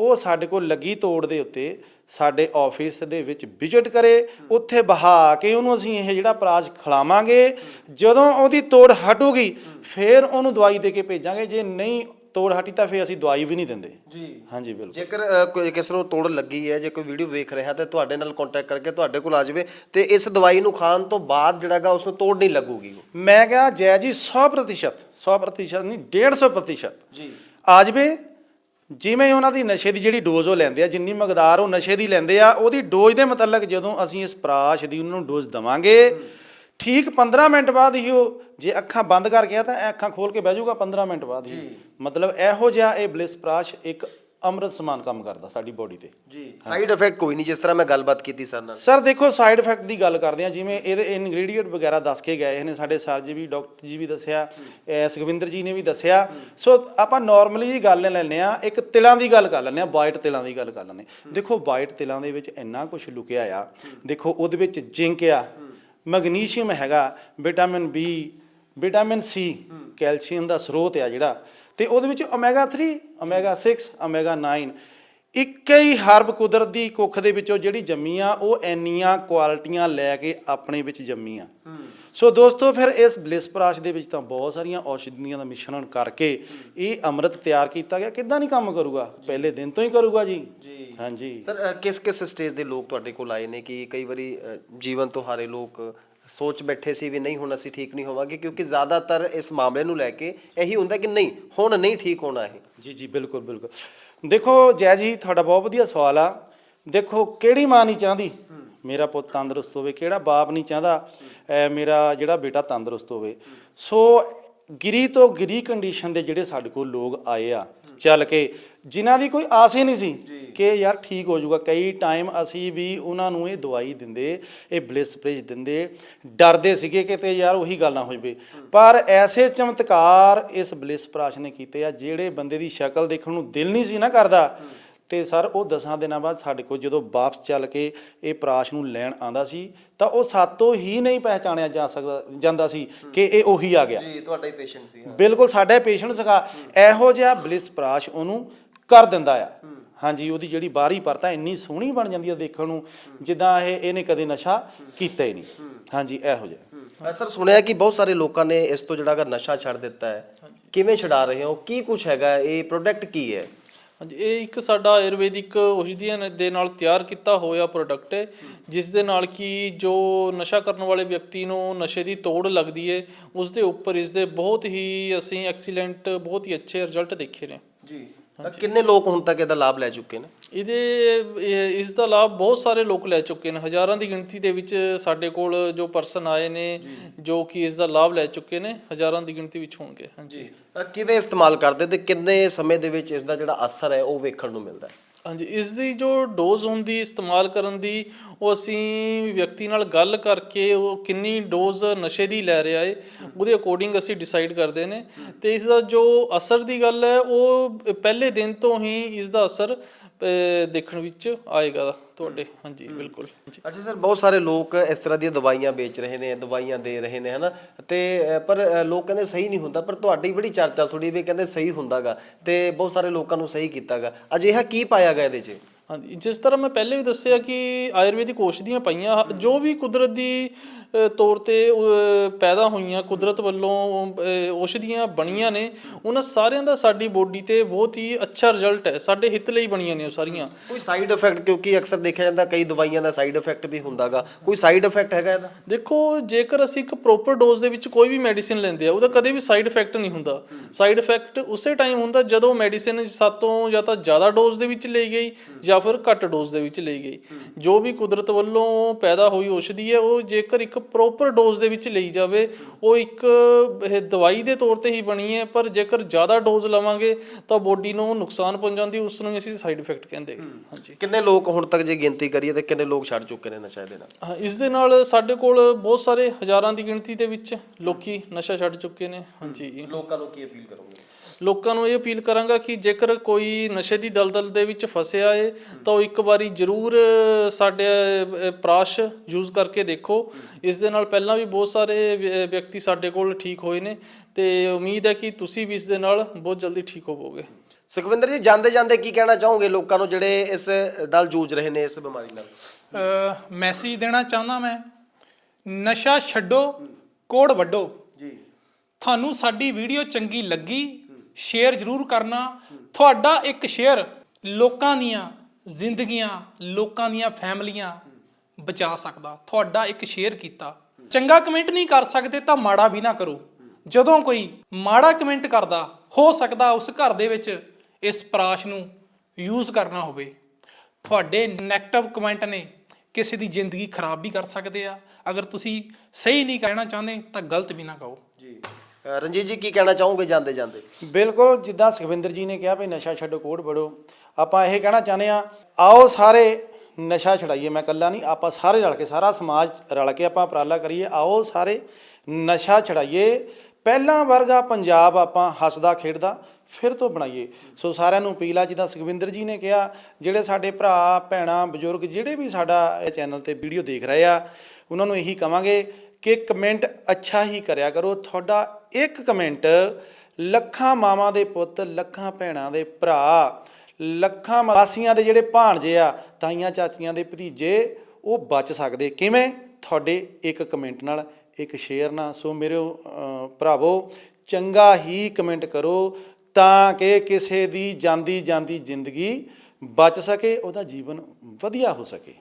ਉਹ ਸਾਡੇ ਕੋਲ ਲੱਗੀ ਤੋੜ ਦੇ ਉੱਤੇ ਸਾਡੇ ਆਫਿਸ ਦੇ ਵਿੱਚ ਵਿਜ਼ਿਟ ਕਰੇ ਉੱਥੇ ਬਹਾ ਕੇ ਉਹਨੂੰ ਅਸੀਂ ਇਹ ਜਿਹੜਾ ਪ੍ਰਾਜ ਖਿਲਾਵਾਂਗੇ ਜਦੋਂ ਉਹਦੀ ਤੋੜ ਹਟੂਗੀ ਫਿਰ ਉਹਨੂੰ ਦਵਾਈ ਦੇ ਕੇ ਭੇਜਾਂਗੇ ਜੇ ਨਹੀਂ ਤੋੜ ਹਟੀ ਤਾਂ ਫਿਰ ਅਸੀਂ ਦਵਾਈ ਵੀ ਨਹੀਂ ਦਿੰਦੇ। ਜੀ। ਹਾਂਜੀ ਬਿਲਕੁਲ। ਜੇਕਰ ਕੋਈ ਕਿਸੇ ਨੂੰ ਤੋੜ ਲੱਗੀ ਹੈ ਜੇ ਕੋਈ ਵੀਡੀਓ ਵੇਖ ਰਿਹਾ ਤੇ ਤੁਹਾਡੇ ਨਾਲ ਕੰਟੈਕਟ ਕਰਕੇ ਤੁਹਾਡੇ ਕੋਲ ਆ ਜਾਵੇ ਤੇ ਇਸ ਦਵਾਈ ਨੂੰ ਖਾਣ ਤੋਂ ਬਾਅਦ ਜਿਹੜਾਗਾ ਉਸ ਨੂੰ ਤੋੜ ਨਹੀਂ ਲੱਗੂਗੀ ਮੈਂ ਕਿਹਾ ਜੈ ਜੀ 100% 100% ਨਹੀਂ 150% ਜੀ। ਆ ਜਵੇ ਜਿਵੇਂ ਉਹਨਾਂ ਦੀ ਨਸ਼ੇ ਦੀ ਜਿਹੜੀ ਡੋਜ਼ ਉਹ ਲੈਂਦੇ ਆ ਜਿੰਨੀ ਮਕਦਾਰ ਉਹ ਨਸ਼ੇ ਦੀ ਲੈਂਦੇ ਆ ਉਹਦੀ ਡੋਜ਼ ਦੇ ਮੁਤਲਕ ਜਦੋਂ ਅਸੀਂ ਇਸ ਪ੍ਰਾਸ਼ ਦੀ ਉਹਨਾਂ ਨੂੰ ਡੋਜ਼ ਦਵਾਂਗੇ ਠੀਕ 15 ਮਿੰਟ ਬਾਅਦ ਹੀ ਉਹ ਜੇ ਅੱਖਾਂ ਬੰਦ ਕਰ ਗਿਆ ਤਾਂ ਇਹ ਅੱਖਾਂ ਖੋਲ ਕੇ ਬਹਿ ਜਾਊਗਾ 15 ਮਿੰਟ ਬਾਅਦ ਹੀ। ਮਤਲਬ ਇਹੋ ਜਿਹਾ ਇਹ ਬਲਿਸ ਪ੍ਰਾਸ਼ ਇੱਕ ਅੰਮ੍ਰਿਤ ਸਮਾਨ ਕੰਮ ਕਰਦਾ ਸਾਡੀ ਬੋਡੀ ਤੇ। ਜੀ ਸਾਈਡ ਇਫੈਕਟ ਕੋਈ ਨਹੀਂ ਜਿਸ ਤਰ੍ਹਾਂ ਮੈਂ ਗੱਲਬਾਤ ਕੀਤੀ ਸਰ ਨਾਲ। ਸਰ ਦੇਖੋ ਸਾਈਡ ਇਫੈਕਟ ਦੀ ਗੱਲ ਕਰਦੇ ਆ ਜਿਵੇਂ ਇਹਦੇ ਇਨਗਰੀਡੀਐਂਟ ਵਗੈਰਾ ਦੱਸ ਕੇ ਗਏ ਨੇ ਸਾਡੇ ਸਰ ਜੀ ਵੀ ਡਾਕਟਰ ਜੀ ਵੀ ਦੱਸਿਆ ਸੁਖਵਿੰਦਰ ਜੀ ਨੇ ਵੀ ਦੱਸਿਆ। ਸੋ ਆਪਾਂ ਨਾਰਮਲੀ ਜੀ ਗੱਲ ਲੈਂਦੇ ਆ ਇੱਕ ਤਿਲਾਂ ਦੀ ਗੱਲ ਕਰ ਲੈਂਦੇ ਆ ਵਾਈਟ ਤਿਲਾਂ ਦੀ ਗੱਲ ਕਰ ਲੈਂਦੇ ਦੇਖੋ ਵਾਈਟ ਤਿਲਾਂ ਦੇ ਵਿੱਚ ਇੰਨਾ ਕੁਝ ਲੁਕਿਆ ਆ। ਦੇਖੋ ਉਹਦੇ ਵਿੱਚ ਜ਼ਿੰਕ ਆ ਮੈਗਨੀਸ਼ੀਅਮ ਹੈਗਾ vitamin B vitamin C calcium ਦਾ ਸਰੋਤ ਆ ਜਿਹੜਾ। ਤੇ ਉਹਦੇ ਵਿੱਚ ਓਮੇਗਾ 3 ਓਮੇਗਾ 6 ਓਮੇਗਾ 9 ਇੱਕ ਹੀ ਹਰਬ ਕੁਦਰਤ ਦੀ ਕੁੱਖ ਦੇ ਵਿੱਚੋਂ ਜਿਹੜੀ ਜੰਮੀ ਆ ਉਹ ਇੰਨੀਆਂ ਕੁਆਲਿਟੀਆਂ ਲੈ ਕੇ ਆਪਣੇ ਵਿੱਚ ਜੰਮੀ ਆ। ਸੋ ਦੋਸਤੋ ਫਿਰ ਇਸ ਬਲਿਸ ਪ੍ਰਾਸ਼ ਦੇ ਵਿੱਚ ਤਾਂ ਬਹੁਤ ਸਾਰੀਆਂ ਔਸ਼ਧੀਆਂ ਦਾ ਮਿਸ਼ਰਣ ਕਰਕੇ ਇਹ ਅੰਮ੍ਰਿਤ ਤਿਆਰ ਕੀਤਾ ਗਿਆ। ਕਿੱਦਾਂ ਨਹੀਂ ਕੰਮ ਕਰੂਗਾ? ਪਹਿਲੇ ਦਿਨ ਤੋਂ ਹੀ ਕਰੂਗਾ ਜੀ? ਜੀ। ਹਾਂਜੀ। ਸਰ ਕਿਸ ਕਿਸ ਸਟੇਜ ਦੇ ਲੋਕ ਤੁਹਾਡੇ ਕੋਲ ਆਏ ਨੇ ਕਿ ਕਈ ਵਾਰੀ ਜੀਵਨ ਤੋਂ ਹਾਰੇ ਲੋਕ ਸੋਚ ਬੈਠੇ ਸੀ ਵੀ ਨਹੀਂ, ਹੁਣ ਅਸੀਂ ਠੀਕ ਨਹੀਂ ਹੋਵਾਂਗੇ, ਕਿਉਂਕਿ ਜ਼ਿਆਦਾਤਰ ਇਸ ਮਾਮਲੇ ਨੂੰ ਲੈ ਕੇ ਇਹੀ ਹੁੰਦਾ ਕਿ ਨਹੀਂ, ਹੁਣ ਨਹੀਂ ਠੀਕ ਹੋਣਾ ਇਹ। ਜੀ ਜੀ, ਬਿਲਕੁਲ ਬਿਲਕੁਲ। ਦੇਖੋ ਜੈ ਜੀ, ਤੁਹਾਡਾ ਬਹੁਤ ਵਧੀਆ ਸਵਾਲ ਆ। ਦੇਖੋ, ਕਿਹੜੀ ਮਾਂ ਨਹੀਂ ਚਾਹੁੰਦੀ? ਮੇਰਾ ਪੁੱਤ ਤੰਦਰੁਸਤ ਹੋਵੇ, ਕਿਹੜਾ ਬਾਪ ਨਹੀਂ ਚਾਹੁੰਦਾ? ਮੇਰਾ ਜਿਹੜਾ ਬੇਟਾ ਤੰਦਰੁਸਤ ਹੋਵੇ। ਸੋ ਗਿਰੀ ਤੋਂ ਗਿਰੀ ਕੰਡੀਸ਼ਨ ਦੇ ਜਿਹੜੇ ਸਾਡੇ ਕੋਲ ਲੋਕ ਆਏ ਆ ਚੱਲ ਕੇ ਜਿਨ੍ਹਾਂ ਦੀ ਕੋਈ ਆਸ ਹੀ ਨਹੀਂ ਸੀ ਕਿ ਯਾਰ ਠੀਕ ਹੋ ਜਾਊਗਾ। ਕਈ ਟਾਈਮ ਅਸੀਂ ਵੀ ਉਹਨਾਂ ਨੂੰ ਇਹ ਦਵਾਈ ਦਿੰਦੇ ਇਹ ਬਲਿਸ ਪ੍ਰਿਜ ਦਿੰਦੇ ਡਰਦੇ ਸੀਗੇ ਕਿ ਤੇ ਯਾਰ ਉਹੀ ਗੱਲ ਨਾ ਹੋ ਜਵੇ। ਪਰ ਐਸੇ ਚਮਤਕਾਰ ਇਸ ਬਲਿਸ ਪ੍ਰਾਸ਼ ਨੇ ਕੀਤੇ ਆ ਜਿਹੜੇ ਬੰਦੇ ਦੀ ਸ਼ਕਲ ਦੇਖਣ ਨੂੰ ਦਿਲ ਨਹੀਂ ਸੀ ਨਾ ਕਰਦਾ। ਤੇ ਸਰ ਉਹ ਦਸਾਂ ਦਿਨਾਂ ਬਾਅਦ ਸਾਡੇ ਕੋਲ ਜਦੋਂ ਵਾਪਸ ਚੱਲ ਕੇ ਇਹ ਪ੍ਰਾਸ਼ ਨੂੰ ਲੈਣ ਆਂਦਾ ਸੀ ਤਾਂ ਉਹ ਸਾਤੋਂ ਹੀ ਨਹੀਂ ਪਹਿਚਾਣਿਆ ਜਾ ਸਕਦਾ ਜਾਂਦਾ ਸੀ ਕਿ ਇਹ ਉਹੀ ਆ ਗਿਆ। ਜੀ ਤੁਹਾਡਾ ਹੀ ਪੇਸ਼ੈਂਟ ਸੀ ਬਿਲਕੁਲ ਸਾਡਾ ਪੇਸ਼ੈਂਟ ਸੀਗਾ। ਇਹੋ ਜਿਹਾ ਬਲਿਸ ਪ੍ਰਾਸ਼ ਉਹਨੂੰ ਕਰ ਦਿੰਦਾ ਆ। ਹਾਂਜੀ ਉਹਦੀ ਜਿਹੜੀ ਬਾਹਰੀ ਪਰਤ ਆ ਇੰਨੀ ਸੋਹਣੀ ਬਣ ਜਾਂਦੀ ਆ ਦੇਖਣ ਨੂੰ ਜਿੱਦਾਂ ਇਹ ਇਹਨੇ ਕਦੇ ਨਸ਼ਾ ਕੀਤਾ ਹੀ ਨਹੀਂ। ਹਾਂਜੀ ਇਹੋ ਜਿਹਾ। ਸਰ ਸੁਣਿਆ ਕਿ ਬਹੁਤ ਸਾਰੇ ਲੋਕਾਂ ਨੇ ਇਸ ਤੋਂ ਜਿਹੜਾ ਨਸ਼ਾ ਛੱਡ ਦਿੱਤਾ ਹੈ। ਕਿਵੇਂ ਛਡਾ ਰਹੇ ਹੋ? ਕੀ ਕੁਝ ਹੈਗਾ? ਇਹ ਪ੍ਰੋਡਕਟ ਕੀ ਹੈ? ਹਾਂਜੀ, ਇਹ ਇੱਕ ਸਾਡਾ ਆਯੁਰਵੈਦਿਕ ਔਸ਼ਧੀਆਂ ਦੇ ਨਾਲ ਤਿਆਰ ਕੀਤਾ ਹੋਇਆ ਪ੍ਰੋਡਕਟ ਹੈ। ਜਿਸ ਦੇ ਨਾਲ ਕਿ ਜੋ ਨਸ਼ਾ ਕਰਨ ਵਾਲੇ ਵਿਅਕਤੀ ਨੂੰ ਨਸ਼ੇ ਦੀ ਤੋੜ ਲੱਗਦੀ ਹੈ, ਉਸ ਦੇ ਉੱਪਰ ਇਸ ਦੇ ਬਹੁਤ ਹੀ ਅਸੀਂ ਐਕਸੀਲੈਂਟ ਬਹੁਤ ਹੀ ਅੱਛੇ ਰਿਜ਼ਲਟ ਦੇਖੇ ਨੇ। ਜੀ। ਕਿੰਨੇ ਲੋਕ ਹੁਣ ਤੱਕ ਇਹਦਾ ਲਾਭ ਲੈ ਚੁੱਕੇ ਨੇ? ਇਹਦੇ ਇਹ- ਇਸ ਦਾ ਲਾਭ ਬਹੁਤ ਸਾਰੇ ਲੋਕ ਲੈ ਚੁੱਕੇ ਨੇ। ਹਜ਼ਾਰਾਂ ਦੀ ਗਿਣਤੀ ਦੇ ਵਿੱਚ ਸਾਡੇ ਕੋਲ ਜੋ ਪਰਸਨ ਆਏ ਨੇ ਜੋ। ਕਿ ਇਸ ਦਾ ਲਾਭ ਲੈ ਚੁੱਕੇ ਨੇ ਹਜ਼ਾਰਾਂ ਦੀ ਗਿਣਤੀ ਵਿੱਚ ਹੋਣਗੇ। ਹਾਂਜੀ। ਅ, ਕਿਵੇਂ ਇਸਤੇਮਾਲ ਕਰਦੇ ਤੇ ਕਿੰਨੇ ਸਮੇਂ ਦੇ ਵਿੱਚ ਇਸ ਦਾ ਜਿਹੜਾ ਅਸਰ ਹੈ ਉਹ ਵੇਖਣ ਨੂੰ ਮਿਲਦਾ ਹੈ? ਹਾਂਜੀ ਇਸ ਦੀ ਜੋ ਡੋਜ਼ ਹੁੰਦੀ, ਇਸਤੇਮਾਲ ਕਰਨ ਦੀ, ਉਹ ਅਸੀਂ ਵਿਅਕਤੀ ਨਾਲ ਗੱਲ ਕਰਕੇ ਉਹ ਕਿੰਨੀ ਡੋਜ਼ ਨਸ਼ੇ ਦੀ ਲੈ ਰਿਹਾ ਏ, ਉਹਦੇ ਅਕੋਰਡਿੰਗ ਅਸੀਂ ਡਿਸਾਈਡ ਕਰਦੇ ਨੇ। ਤੇ ਇਸ ਦਾ ਜੋ ਅਸਰ ਦੀ ਗੱਲ ਹੈ, ਉਹ ਪਹਿਲੇ ਦਿਨ ਤੋਂ ਹੀ ਇਸ ਦਾ ਅਸਰ ਦੇਖਣ ਵਿੱਚ ਆਏਗਾ ਤੁਹਾਡੇ। ਹਾਂਜੀ ਬਿਲਕੁਲ। ਅੱਛਾ ਸਰ ਬਹੁਤ ਸਾਰੇ ਲੋਕ ਇਸ ਤਰ੍ਹਾਂ ਦੀਆਂ ਦਵਾਈਆਂ ਵੇਚ ਰਹੇ ਨੇ ਦਵਾਈਆਂ ਦੇ ਰਹੇ ਨੇ ਹਨਾ? ਤੇ ਪਰ ਲੋਕ ਕਹਿੰਦੇ ਸਹੀ ਨਹੀਂ ਹੁੰਦਾ ਪਰ ਤੁਹਾਡੀ ਬੜੀ ਚਰਚਾ ਸੁਣੀ ਵੀ ਕਹਿੰਦੇ ਸਹੀ ਹੁੰਦਾਗਾ ਤੇ ਬਹੁਤ ਸਾਰੇ ਲੋਕਾਂ ਨੂੰ ਸਹੀ ਕੀਤਾਗਾ। ਅਜਿਹਾ ਕੀ ਪਾਇਆ ਗਿਆ ਇਹਦੇ 'ਚ? ਹਾਂਜੀ ਜਿਸ ਤਰ੍ਹਾਂ ਮੈਂ ਪਹਿਲੇ ਵੀ ਦੱਸਿਆ ਕਿ ਆਯੁਰਵੈਦਿਕ ਔਸ਼ਧੀਆਂ ਪਈਆਂ ਜੋ ਵੀ ਕੁਦਰਤ ਦੀ ਤੌਰ ਤੇ ਪੈਦਾ ਹੋਈਆਂ ਕੁਦਰਤ ਵੱਲੋਂ ਔਸ਼ਧੀਆਂ ਬਣੀਆਂ ਨੇ ਉਹਨਾਂ ਸਾਰਿਆਂ ਦਾ ਸਾਡੀ ਬੋਡੀ ਤੇ ਬਹੁਤ ਹੀ ਅੱਛਾ ਰਿਜ਼ਲਟ ਹੈ। ਸਾਡੇ ਹਿੱਤ ਲਈ ਬਣੀਆਂ ਨੇ ਉਹ ਸਾਰੀਆਂ। ਕੋਈ ਸਾਈਡ ਇਫੈਕਟ ਕਿਉਂਕਿ ਅਕਸਰ ਦੇਖਿਆ ਜਾਂਦਾ ਕਈ ਦਵਾਈਆਂ ਦਾ ਸਾਈਡ ਇਫੈਕਟ ਵੀ ਹੁੰਦਾਗਾ। ਕੋਈ ਸਾਈਡ ਇਫੈਕਟ ਹੈਗਾ ਇਹਦਾ? ਦੇਖੋ ਜੇਕਰ ਅਸੀਂ ਇੱਕ ਪ੍ਰੋਪਰ ਡੋਜ਼ ਦੇ ਵਿੱਚ ਕੋਈ ਵੀ ਮੈਡੀਸਿਨ ਲੈਂਦੇ ਆ ਉਹਦਾ ਕਦੇ ਵੀ ਸਾਈਡ ਇਫੈਕਟ ਨਹੀਂ ਹੁੰਦਾ। ਸਾਈਡ ਇਫੈਕਟ ਉਸੇ ਟਾਈਮ ਹੁੰਦਾ ਜਦੋਂ ਮੈਡੀਸਿਨ ਸਾਤੋਂ ਜਾਂ ਤਾਂ ਜ਼ਿਆਦਾ ਡੋਜ਼ ਦੇ ਵਿੱਚ ਲਈ ਗਈ ਜਾਂ ਫਿਰ ਘੱਟ ਡੋਜ਼ ਦੇ ਵਿੱਚ ਲਈ ਗਈ। ਜੋ ਵੀ ਕੁਦਰਤ ਵੱਲੋਂ ਪੈਦਾ ਹੋਈ ਔਸ਼ਧੀ ਹੈ ਉਹ ਜੇਕਰ ਇੱਕ ਪ੍ਰੋਪਰ ਡੋਜ਼ ਦੇ ਵਿੱਚ ਲਈ ਜਾਵੇ ਉਹ ਇੱਕ ਇਹ ਦਵਾਈ ਦੇ ਤੌਰ ਤੇ ਹੀ ਬਣੀ ਹੈ ਪਰ ਜੇਕਰ ਜ਼ਿਆਦਾ ਡੋਜ਼ ਲਵਾਂਗੇ ਤਾਂ ਬੋਡੀ ਨੂੰ ਨੁਕਸਾਨ ਪਹੁੰਚਾਉਂਦੀ ਉਸ ਨੂੰ ਅਸੀਂ ਸਾਈਡ ਇਫੈਕਟ ਕਹਿੰਦੇ ਹਾਂ। ਹਾਂਜੀ। ਕਿੰਨੇ ਲੋਕ ਹੁਣ ਤੱਕ ਜੇ ਗਿਣਤੀ ਕਰੀਏ ਤੇ ਕਿੰਨੇ ਲੋਕ ਛੱਡ ਚੁੱਕੇ ਨੇ ਨਸ਼ਾ ਇਹਦੇ ਨਾਲ? ਹਾਂ ਇਸ ਦੇ ਨਾਲ ਸਾਡੇ ਕੋਲ ਬਹੁਤ ਸਾਰੇ ਹਜ਼ਾਰਾਂ ਦੀ ਗਿਣਤੀ ਦੇ ਵਿੱਚ ਲੋਕੀ ਨਸ਼ਾ ਛੱਡ ਚੁੱਕੇ ਨੇ। ਹਾਂਜੀ। ਲੋਕਾਂ ਨੂੰ ਕੀ ਅਪੀਲ ਕਰੋਗੇ? ਲੋਕਾਂ ਨੂੰ ਇਹ ਅਪੀਲ ਕਰਾਂਗਾ ਕਿ ਜੇਕਰ ਕੋਈ ਨਸ਼ੇ ਦੀ ਦਲਦਲ ਦੇ ਵਿੱਚ ਫਸਿਆ ਏ ਤਾਂ ਉਹ ਇੱਕ ਵਾਰੀ ਜ਼ਰੂਰ ਸਾਡੇ ਪ੍ਰਾਸ਼ ਯੂਜ਼ ਕਰਕੇ ਦੇਖੋ। ਇਸ ਦੇ ਨਾਲ ਪਹਿਲਾਂ ਵੀ ਬਹੁਤ ਸਾਰੇ ਵਿਅਕਤੀ ਸਾਡੇ ਕੋਲ ਠੀਕ ਹੋਏ ਨੇ ਤੇ ਉਮੀਦ ਹੈ ਕਿ ਤੁਸੀਂ ਵੀ ਇਸ ਦੇ ਨਾਲ ਬਹੁਤ ਜਲਦੀ ਠੀਕ ਹੋਵੋਗੇ। ਸੁਖਵਿੰਦਰ ਜੀ ਜਾਂਦੇ ਜਾਂਦੇ ਕੀ ਕਹਿਣਾ ਚਾਹੋਗੇ ਲੋਕਾਂ ਨੂੰ ਜਿਹੜੇ ਇਸ ਨਾਲ ਜੂਝ ਰਹੇ ਨੇ ਇਸ ਬਿਮਾਰੀ ਨਾਲ? ਮੈਸੇਜ ਦੇਣਾ ਚਾਹੁੰਦਾ ਮੈਂ ਨਸ਼ਾ ਛੱਡੋ ਕੋੜ ਵੱਡੋ ਜੀ। ਤੁਹਾਨੂੰ ਸਾਡੀ ਵੀਡੀਓ ਚੰਗੀ ਲੱਗੀ ਸ਼ੇਅਰ ਜ਼ਰੂਰ ਕਰਨਾ। ਤੁਹਾਡਾ ਇੱਕ ਸ਼ੇਅਰ ਲੋਕਾਂ ਦੀਆਂ ਜ਼ਿੰਦਗੀਆਂ, ਲੋਕਾਂ ਦੀਆਂ ਫੈਮਲੀਆਂ ਬਚਾ ਸਕਦਾ। ਤੁਹਾਡਾ ਇੱਕ ਸ਼ੇਅਰ ਕੀਤਾ। ਚੰਗਾ ਕਮੈਂਟ ਨਹੀਂ ਕਰ ਸਕਦੇ ਤਾਂ ਮਾੜਾ ਵੀ ਨਾ ਕਰੋ। ਜਦੋਂ ਕੋਈ ਮਾੜਾ ਕਮੈਂਟ ਕਰਦਾ, ਹੋ ਸਕਦਾ ਉਸ ਘਰ ਦੇ ਵਿੱਚ ਇਸ ਪ੍ਰਾਸ਼ ਨੂੰ ਯੂਜ਼ ਕਰਨਾ ਹੋਵੇ। ਤੁਹਾਡੇ ਨੈਗੇਟਿਵ ਕਮੈਂਟ ਨੇ ਕਿਸੇ ਦੀ ਜ਼ਿੰਦਗੀ ਖਰਾਬ ਵੀ ਕਰ ਸਕਦੇ ਆ। ਅਗਰ ਤੁਸੀਂ ਸਹੀ ਨਹੀਂ ਕਹਿਣਾ ਚਾਹੁੰਦੇ ਤਾਂ ਗਲਤ ਵੀ ਨਾ ਕਹੋ। ਜੀ। ਅ, ਰਣਜੀਤ ਜੀ ਕੀ ਕਹਿਣਾ ਚਾਹੋਗੇ ਜਾਂਦੇ ਜਾਂਦੇ? ਬਿਲਕੁਲ ਜਿੱਦਾਂ ਸੁਖਵਿੰਦਰ ਜੀ ਨੇ ਕਿਹਾ ਵੀ ਨਸ਼ਾ ਛੱਡੋ ਕੋੜ ਬੜੋ ਆਪਾਂ ਇਹ ਕਹਿਣਾ ਚਾਹੁੰਦੇ ਆ ਆਓ ਸਾਰੇ ਨਸ਼ਾ ਛਡਾਈਏ ਮੈਂ ਇਕੱਲਾ ਨਹੀਂ ਆਪਾਂ ਸਾਰੇ ਰਲ ਕੇ ਸਾਰਾ ਸਮਾਜ ਰਲ ਕੇ ਆਪਾਂ ਉਪਰਾਲਾ ਕਰੀਏ ਆਓ ਸਾਰੇ ਨਸ਼ਾ ਛਡਾਈਏ। ਪਹਿਲਾਂ ਵਰਗਾ ਪੰਜਾਬ ਆਪਾਂ ਹੱਸਦਾ ਖੇਡਦਾ ਫਿਰ ਤੋਂ ਬਣਾਈਏ। ਸੋ ਸਾਰਿਆਂ ਨੂੰ ਅਪੀਲ ਆ ਜਿੱਦਾਂ ਸੁਖਵਿੰਦਰ ਜੀ ਨੇ ਕਿਹਾ ਜਿਹੜੇ ਸਾਡੇ ਭਰਾ ਭੈਣਾਂ ਬਜ਼ੁਰਗ ਜਿਹੜੇ ਵੀ ਸਾਡਾ ਇਹ ਚੈਨਲ ਤੇ ਵੀਡੀਓ ਦੇਖ ਰਹੇ ਆ ਉਹਨਾਂ ਨੂੰ ਇਹੀ ਕਵਾਂਗੇ ਕਿ ਕਮੈਂਟ ਅੱਛਾ ਹੀ ਕਰਿਆ ਕਰੋ। ਤੁਹਾਡਾ ਇੱਕ ਕਮੈਂਟ, ਲੱਖਾਂ ਮਾਵਾਂ ਦੇ ਪੁੱਤ, ਲੱਖਾਂ ਭੈਣਾਂ ਦੇ ਭਰਾ, ਲੱਖਾਂ ਮਾਸੀਆਂ ਦੇ ਜਿਹੜੇ ਭਾਣਜੇ ਆ, ਤਾਈਆਂ ਚਾਚੀਆਂ ਦੇ ਭਤੀਜੇ, ਉਹ ਬਚ ਸਕਦੇ। ਕਿਵੇਂ? ਤੁਹਾਡੇ ਇੱਕ ਕਮੈਂਟ ਨਾਲ, ਇੱਕ ਸ਼ੇਅਰ ਨਾਲ। ਸੋ ਮੇਰੇ ਭਰਾਵੋ, ਚੰਗਾ ਹੀ ਕਮੈਂਟ ਕਰੋ ਤਾਂ ਕਿ ਕਿਸੇ ਦੀ ਜਾਂਦੀ ਜਾਂਦੀ ਜ਼ਿੰਦਗੀ ਬਚ ਸਕੇ, ਉਹਦਾ ਜੀਵਨ ਵਧੀਆ ਹੋ ਸਕੇ।